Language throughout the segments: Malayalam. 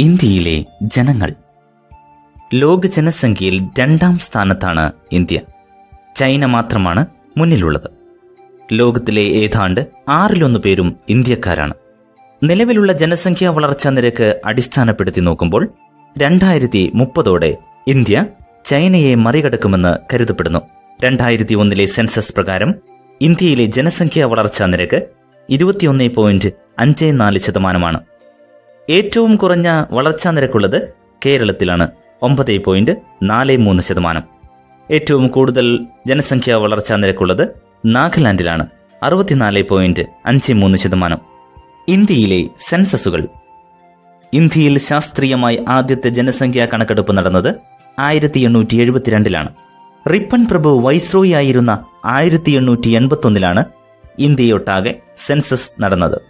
ഇന്ത്യയിലെ ജനങ്ങൾ. ലോക ജനസംഖ്യയിൽ രണ്ടാം സ്ഥാനത്താണ് ഇന്ത്യ. ചൈന മാത്രമാണ് മുന്നിലുള്ളത്. ലോകത്തിലെ ഏതാണ്ട് ആറിലൊന്ന് പേരും ഇന്ത്യക്കാരാണ്. നിലവിലുള്ള ജനസംഖ്യാ വളർച്ചാ നിരക്ക് അടിസ്ഥാനപ്പെടുത്തി നോക്കുമ്പോൾ രണ്ടായിരത്തി മുപ്പതോടെ ഇന്ത്യ ചൈനയെ മറികടക്കുമെന്ന് കരുതപ്പെടുന്നു. രണ്ടായിരത്തി ഒന്നിലെ സെൻസസ് പ്രകാരം ഇന്ത്യയിലെ ജനസംഖ്യാ വളർച്ചാ നിരക്ക് ഇരുപത്തിയൊന്ന് പോയിന്റ് അഞ്ച് നാല് ശതമാനമാണ്. ഏറ്റവും കുറഞ്ഞ വളർച്ചാ നിരക്കുള്ളത് കേരളത്തിലാണ്. ഒമ്പത് പോയിന്റ് നാല് മൂന്ന് ശതമാനം. ഏറ്റവും കൂടുതൽ ജനസംഖ്യാ വളർച്ചാ നിരക്കുള്ളത് നാഗാലാൻഡിലാണ്. അറുപത്തിനാല് പോയിന്റ് അഞ്ച് മൂന്ന് ശതമാനം. ഇന്ത്യയിലെ സെൻസസുകൾ. ഇന്ത്യയിൽ ശാസ്ത്രീയമായി ആദ്യത്തെ ജനസംഖ്യാ കണക്കെടുപ്പ് നടന്നത് ആയിരത്തി എണ്ണൂറ്റി എഴുപത്തിരണ്ടിലാണ് റിപ്പൺ പ്രഭു വൈസ്രോയി ആയിരുന്ന ആയിരത്തി എണ്ണൂറ്റി എൺപത്തൊന്നിലാണ് ഇന്ത്യയൊട്ടാകെ സെൻസസ് നടന്നത്.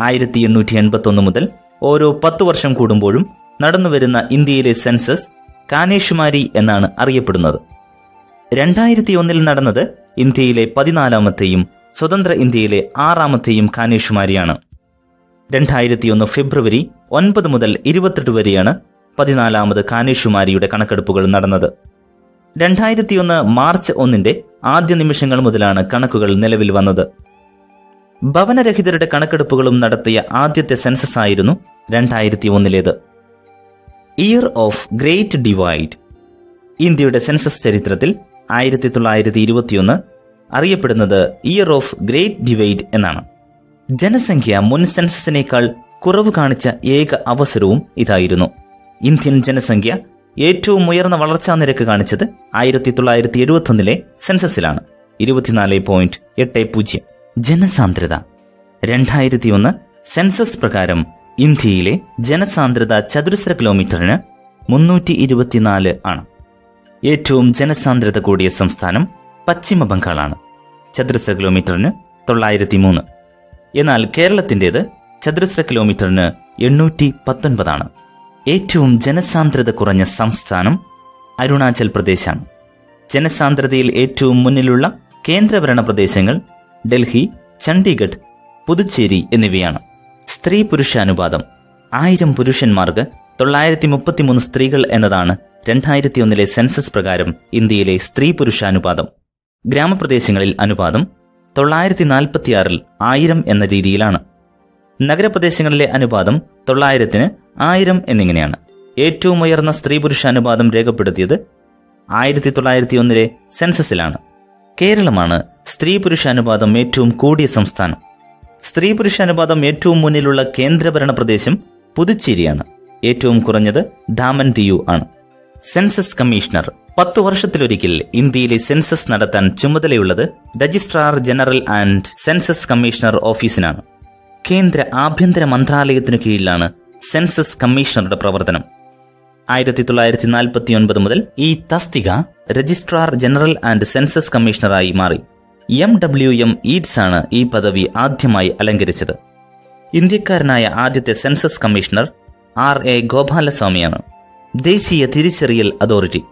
ആയിരത്തി എണ്ണൂറ്റി എൺപത്തൊന്ന് മുതൽ ഓരോ പത്തു വർഷം കൂടുമ്പോഴും നടന്നുവരുന്ന ഇന്ത്യയിലെ സെൻസസ് കാനേഷുമാരി എന്നാണ് അറിയപ്പെടുന്നത്. രണ്ടായിരത്തി ഒന്നിൽ നടന്നത് ഇന്ത്യയിലെ പതിനാലാമത്തെയും സ്വതന്ത്ര ഇന്ത്യയിലെ ആറാമത്തെയും കാനേഷുമാരിയാണ്. രണ്ടായിരത്തിയൊന്ന് ഫെബ്രുവരി ഒൻപത് മുതൽ ഇരുപത്തെട്ട് വരെയാണ് പതിനാലാമത് കാനേഷുമാരിയുടെ കണക്കെടുപ്പുകൾ നടന്നത്. രണ്ടായിരത്തിയൊന്ന് മാർച്ച് ഒന്നിന്റെ ആദ്യ നിമിഷങ്ങൾ മുതലാണ് കണക്കുകൾ നിലവിൽ വന്നത്. ഭവനരഹിതരുടെ കണക്കെടുപ്പുകളും നടത്തിയ ആദ്യത്തെ സെൻസസ് ആയിരുന്നു രണ്ടായിരത്തി ഒന്നിലേത് ഇയർ ഓഫ് ഗ്രേറ്റ് ഡിവൈഡ് ഇന്ത്യയുടെ സെൻസസ് ചരിത്രത്തിൽ ആയിരത്തി തൊള്ളായിരത്തി ഇരുപത്തിയൊന്ന് അറിയപ്പെടുന്നത് ഇയർ ഓഫ് ഗ്രേറ്റ് ഡിവൈഡ് എന്നാണ്. ജനസംഖ്യ മുൻ സെൻസസിനേക്കാൾ കുറവ് കാണിച്ച ഏക അവസരവും ഇതായിരുന്നു. ഇന്ത്യൻ ജനസംഖ്യ ഏറ്റവും ഉയർന്ന വളർച്ചാ നിരക്ക് കാണിച്ചത് ആയിരത്തി തൊള്ളായിരത്തി എഴുപത്തി ഒന്നിലെ സെൻസസിലാണ്. ഇരുപത്തിനാല് പോയിന്റ് എട്ട് പൂജ്യം. ജനസാന്ദ്രത. രണ്ടായിരത്തി ഒന്ന് സെൻസസ് പ്രകാരം ഇന്ത്യയിലെ ജനസാന്ദ്രത ചതുരശ്ര കിലോമീറ്ററിന് മുന്നൂറ്റി ഇരുപത്തിനാല് ആണ്. ഏറ്റവും ജനസാന്ദ്രത കൂടിയ സംസ്ഥാനം പശ്ചിമ ബംഗാളാണ്. ചതുരശ്ര കിലോമീറ്ററിന് തൊള്ളായിരത്തി മൂന്ന് എന്നാൽ കേരളത്തിന്റേത് ചതുരശ്ര കിലോമീറ്ററിന് എണ്ണൂറ്റി പത്തൊൻപതാണ് ഏറ്റവും ജനസാന്ദ്രത കുറഞ്ഞ സംസ്ഥാനം അരുണാചൽ പ്രദേശാണ്. ജനസാന്ദ്രതയിൽ ഏറ്റവും മുന്നിലുള്ള കേന്ദ്രഭരണ പ്രദേശങ്ങൾ ഡൽഹി ചണ്ഡീഗഡ് പുതുച്ചേരി എന്നിവയാണ്. സ്ത്രീ പുരുഷ അനുപാതം ആയിരം പുരുഷന്മാർക്ക് തൊള്ളായിരത്തി മുപ്പത്തിമൂന്ന് സ്ത്രീകൾ എന്നതാണ് രണ്ടായിരത്തി ഒന്നിലെ സെൻസസ് പ്രകാരം ഇന്ത്യയിലെ സ്ത്രീ പുരുഷാനുപാതം. ഗ്രാമപ്രദേശങ്ങളിൽ അനുപാതം തൊള്ളായിരത്തി നാൽപ്പത്തിയാറിൽ ആയിരം എന്ന രീതിയിലാണ്. നഗരപ്രദേശങ്ങളിലെ അനുപാതം തൊള്ളായിരത്തിന് ആയിരം എന്നിങ്ങനെയാണ്. ഏറ്റവും ഉയർന്ന സ്ത്രീ പുരുഷ അനുപാതം രേഖപ്പെടുത്തിയത് ആയിരത്തി തൊള്ളായിരത്തി ഒന്നിലെ സെൻസസിലാണ്. കേരളമാണ് സ്ത്രീ പുരുഷ അനുപാതം ഏറ്റവും കൂടിയ സംസ്ഥാനം. സ്ത്രീ പുരുഷ അനുപാതം ഏറ്റവും മുന്നിലുള്ള കേന്ദ്രഭരണ പ്രദേശം പുതുച്ചേരിയാണ്. ഏറ്റവും കുറഞ്ഞത് ദാമൻ ദിയു ആണ്. സെൻസസ് കമ്മീഷണർ പത്തു വർഷത്തിലൊരിക്കൽ ഇന്ത്യയിലെ സെൻസസ് നടത്താൻ ചുമതലയുള്ളത് registrar general and census commissioner ഓഫീസിനാണ്. കേന്ദ്ര ആഭ്യന്തര മന്ത്രാലയത്തിനു കീഴിലാണ് സെൻസസ് കമ്മീഷണറുടെ പ്രവർത്തനം. ആയിരത്തി തൊള്ളായിരത്തി നാൽപ്പത്തി ഒൻപത് മുതൽ ഈ തസ്തിക രജിസ്ട്രാർ ജനറൽ ആൻഡ് സെൻസസ് കമ്മീഷണറായി മാറി. എം ഡബ്ല്യു എം ഈറ്റ്സ് ആണ് ഈ പദവി ആദ്യമായി അലങ്കരിച്ചത്. ഇന്ത്യക്കാരനായ ആദ്യത്തെ സെൻസസ് കമ്മീഷണർ ആർ എ ഗോപാലസ്വാമിയാണ്. ദേശീയ തിരിച്ചറിയൽ അതോറിറ്റി.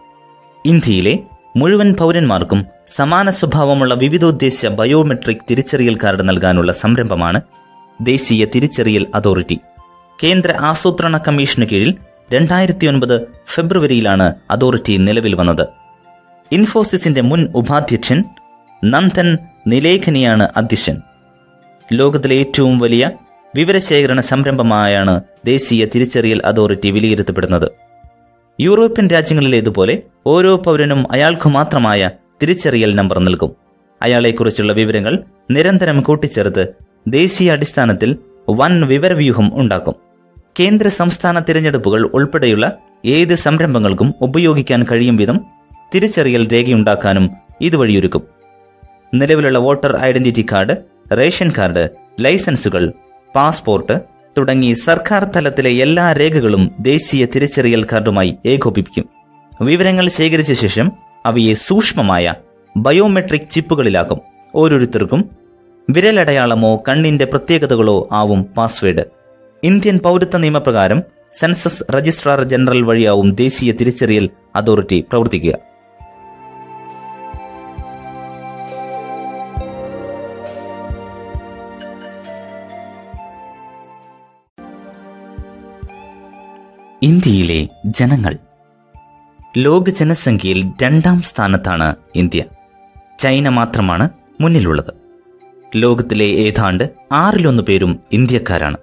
ഇന്ത്യയിലെ മുഴുവൻ പൗരന്മാർക്കും സമാന സ്വഭാവമുള്ള വിവിധോദ്ദേശ ബയോമെട്രിക് തിരിച്ചറിയൽ കാർഡ് നൽകാനുള്ള സംരംഭമാണ് ദേശീയ തിരിച്ചറിയൽ അതോറിറ്റി. കേന്ദ്ര ആസൂത്രണ കമ്മീഷന് കീഴിൽ രണ്ടായിരത്തി ഒൻപത് ഫെബ്രുവരിയിലാണ് അതോറിറ്റി നിലവിൽ വന്നത്. ഇൻഫോസിസിന്റെ മുൻ ഉപാധ്യക്ഷൻ നന്ദൻ നിലേഖനിയാണ് അധ്യക്ഷൻ. ലോകത്തിലെ ഏറ്റവും വലിയ വിവരശേഖരണ സംരംഭമായാണ് ദേശീയ തിരിച്ചറിയൽ അതോറിറ്റി വിലയിരുത്തപ്പെടുന്നത്. യൂറോപ്യൻ രാജ്യങ്ങളിലേതുപോലെ ഓരോ പൗരനും അയാൾക്കു മാത്രമായ തിരിച്ചറിയൽ നമ്പർ നൽകും. അയാളെക്കുറിച്ചുള്ള വിവരങ്ങൾ നിരന്തരം കൂട്ടിച്ചേർത്ത് ദേശീയ അടിസ്ഥാനത്തിൽ വൻ വിവരവ്യൂഹം ഉണ്ടാക്കും. കേന്ദ്ര സംസ്ഥാന തിരഞ്ഞെടുപ്പുകൾ ഉൾപ്പെടെയുള്ള ഏത് സംരംഭങ്ങൾക്കും ഉപയോഗിക്കാൻ കഴിയും വിധം തിരിച്ചറിയൽ രേഖയുണ്ടാക്കാനും ഇതുവഴിയൊരുക്കും. നിലവിലുള്ള voter identity card ration card ലൈസൻസുകൾ passport തുടങ്ങി സർക്കാർ തലത്തിലെ എല്ലാ രേഖകളും ദേശീയ തിരിച്ചറിയൽ കാർഡുമായി ഏകോപിപ്പിക്കും. വിവരങ്ങൾ ശേഖരിച്ച ശേഷം അവയെ സൂക്ഷ്മമായ ബയോമെട്രിക് ചിപ്പുകളിലാക്കും. ഓരോരുത്തർക്കും വിരലടയാളമോ കണ്ണിന്റെ പ്രത്യേകതകളോ ആവും പാസ്വേഡ്. ഇന്ത്യൻ പൗരത്വ നിയമപ്രകാരം സെൻസസ് രജിസ്ട്രാർ ജനറൽ വഴിയാവും ദേശീയ തിരിച്ചറിയൽ അതോറിറ്റി പ്രവർത്തിക്കുക. ഇന്ത്യയിലെ ജനങ്ങൾ. ലോക ജനസംഖ്യയിൽ രണ്ടാം സ്ഥാനത്താണ് ഇന്ത്യ. ചൈന മാത്രമാണ് മുന്നിലുള്ളത്. ലോകത്തിലെ ഏതാണ്ട് ആറിലൊന്ന് പേരും ഇന്ത്യക്കാരാണ്.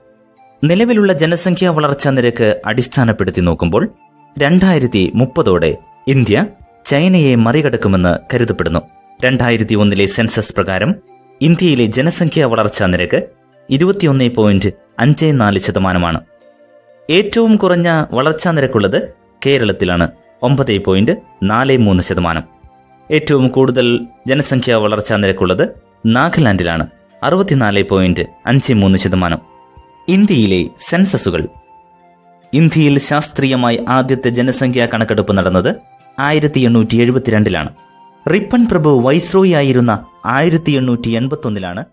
നിലവിലുള്ള ജനസംഖ്യാ വളർച്ചാ നിരക്ക് അടിസ്ഥാനപ്പെടുത്തി നോക്കുമ്പോൾ രണ്ടായിരത്തി മുപ്പതോടെ ഇന്ത്യ ചൈനയെ മറികടക്കുമെന്ന് കരുതപ്പെടുന്നു. രണ്ടായിരത്തി ഒന്നിലെ സെൻസസ് പ്രകാരം ഇന്ത്യയിലെ ജനസംഖ്യാ വളർച്ചാ നിരക്ക് ഇരുപത്തിയൊന്ന് പോയിന്റ് അഞ്ച് നാല് ശതമാനമാണ്. ഏറ്റവും കുറഞ്ഞ വളർച്ചാ നിരക്കുള്ളത് കേരളത്തിലാണ്. ഒമ്പത് പോയിന്റ് നാല് മൂന്ന് ശതമാനം. ഏറ്റവും കൂടുതൽ ജനസംഖ്യാ വളർച്ചാ നിരക്കുള്ളത് നാഗാലാൻഡിലാണ്. അറുപത്തിനാല് പോയിന്റ് അഞ്ച് മൂന്ന് ശതമാനം. ഇന്ത്യയിലെ സെൻസസുകൾ. ഇന്ത്യയിൽ ശാസ്ത്രീയമായി ആദ്യത്തെ ജനസംഖ്യാ കണക്കെടുപ്പ് നടന്നത് ആയിരത്തി എണ്ണൂറ്റി എഴുപത്തിരണ്ടിലാണ്. റിപ്പൺ പ്രഭു വൈസ്രോയി ആയിരുന്ന ആയിരത്തി എണ്ണൂറ്റി എൺപത്തൊന്നിലാണ്